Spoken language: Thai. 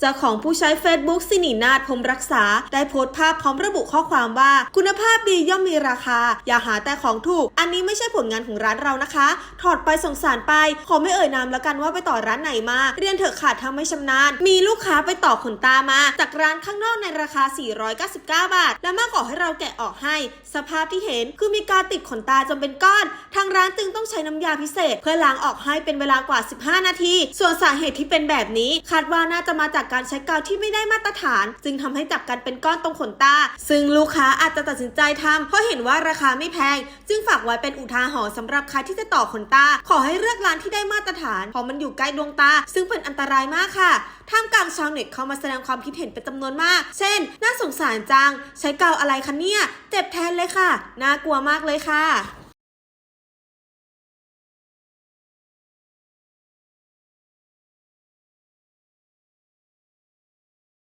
เจ้าของผู้ใช้ Facebook สินีนาถพรมรักษา ได้โพสต์ภาพพร้อมระบุข้อความว่า คุณภาพดีย่อมมีราคา อย่าหาแต่ของถูก อันนี้ไม่ใช่ผลงานของร้านเรานะคะ ถอดไปสงสารไป ขอไม่เอ่ยนามแล้วกันว่าไปต่อร้านไหนมา เรียนเถอะค่ะถ้าไม่ชำนาญ มีลูกค้าไปต่อขนตามา จากร้านข้างนอกในราคา 499 บาท และมาขอให้เราแกะออกให้ สภาพที่เห็นคือมีการติดขนตาจนเป็นก้อน ทางร้านจึงต้องใช้น้ำยาพิเศษ เพื่อล้างออกให้เป็นเวลากว่า 15 นาที ส่วนสาเหตุที่เป็นแบบนี้คาดว่าน่าจะมาจากการใช้กาวที่ไม่ได้มาตรฐาน จึงทำให้จับกันเป็นก้อนตรงขนตา ซึ่งลูกค้าอาจจะตัดสินใจทำเพราะเห็นว่าราคาไม่แพง จึงฝากไว้เป็นอุทาหรณ์สำหรับใครที่จะต่อขนตา ขอให้เลือกร้านที่ได้มาตรฐานเพราะมันอยู่ใกล้ดวงตา ซึ่งเป็นอันตรายมากค่ะท่ามกลางชาวเน็ตเข้ามาแสดงความคิดเห็นเป็นจำนวนมาก เช่น น่าสงสารจัง ใช้กาวอะไรคะเนี่ย เจ็บแทนเลยค่ะ น่ากลัวมากเลยค่ะ